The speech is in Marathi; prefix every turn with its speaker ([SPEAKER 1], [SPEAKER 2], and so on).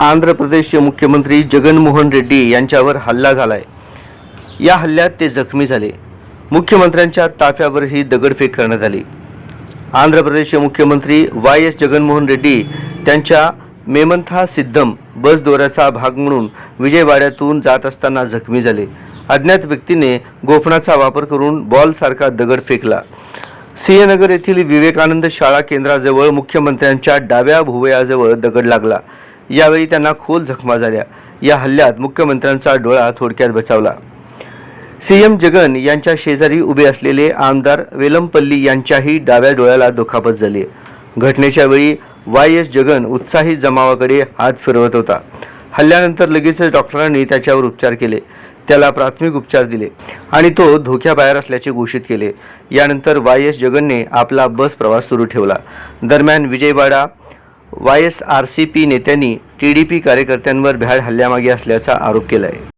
[SPEAKER 1] आंध्र प्रदेशचे मुख्यमंत्री जगनमोहन रेड्डी यांच्यावर हल्ला झालाय. या हल्ल्यात ते जखमी झाले. मुख्यमंत्र्यांच्या ताफ्यावरही दगडफेक करण्यात आली. आंध्र प्रदेशचे मुख्यमंत्री वाय एस जगनमोहन रेड्डी त्यांच्या मेमंथा सिद्धम बस दौऱ्याचा भाग म्हणून विजयवाड्यातून जात असताना जखमी झाले. अज्ञात व्यक्तीने गोफणाचा वापर करून बॉलसारखा दगड फेकला. सिंहनगर येथील विवेकानंद शाळा केंद्राजवळ मुख्यमंत्र्यांच्या डाव्या भुवयाजवळ दगड लागला. यावेळी त्यांना खोल जखमा झाल्या. या हल्ल्यात मुख्यमंत्र्यांचा डोळा थोडक्यात बचावला. सीएम जगन यांच्या शेजारी उभे असलेले आमदार वेलमपल्ली यांच्याही डाव्या डोळ्याला दुखापत झाली. घटनेच्या वेळी वाय एस जगन उत्साही जमावाकडे हात फिरवत होता. हल्ल्यानंतर लगेचच डॉक्टरांनी त्याच्यावर उपचार केले. त्याला प्राथमिक उपचार दिले आणि तो धोक्याबाहेर असल्याचे घोषित केले. यानंतर वाय एस जगनने आपला बस प्रवास सुरू ठेवला. दरम्यान Vijayawada Y S R C P नेत्यांनी टी डी पी कार्यकर्त्यांवर भ्याड हल्ल्यामागे असल्याचा आरोप केला आहे